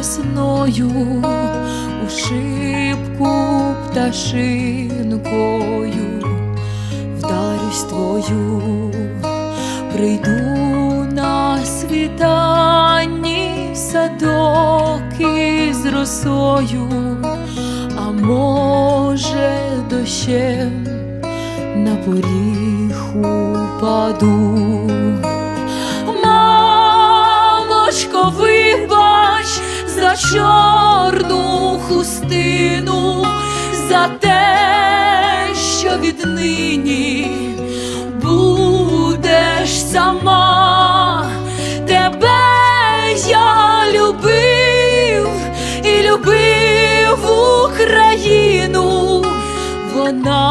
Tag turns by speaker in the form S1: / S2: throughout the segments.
S1: весною у шибку пташинкою вдарюсь твою, прийду на світанні в садок із росою, а може дощем на поріг упаду. Чорну хустину, за те, що віднині будеш сама, тебе я любив і любив Україну, вона,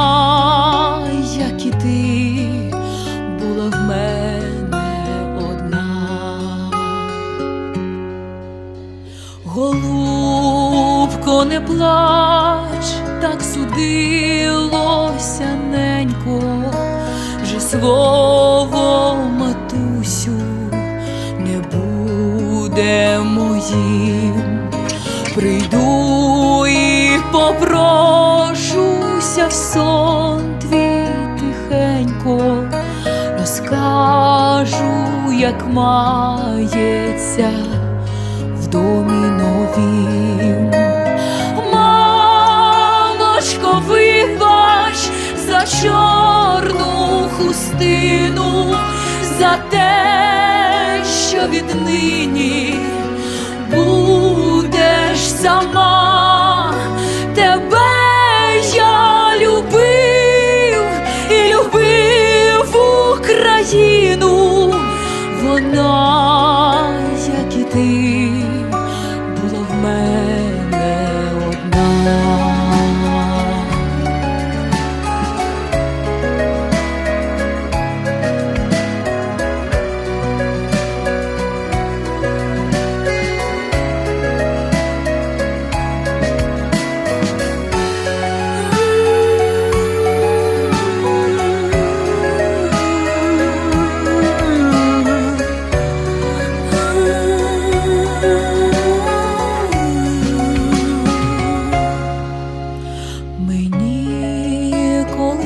S1: плач, так судилося ненько, вже слово матусю не буде моїм. Прийду і попрошуся в сон твій тихенько, розкажу, як мається в домі новім. За те, що віднині будеш сама, тебе Україну, вона, як і ти,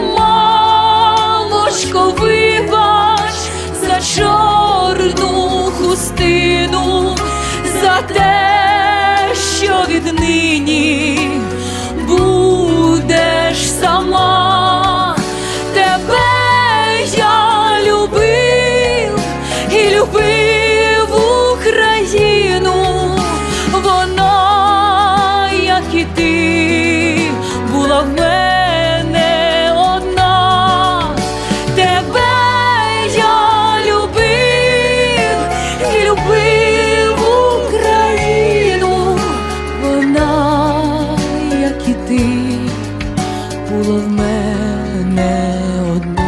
S1: Мамочко, вибач за чорну хустину, за те, що віднині мене одне.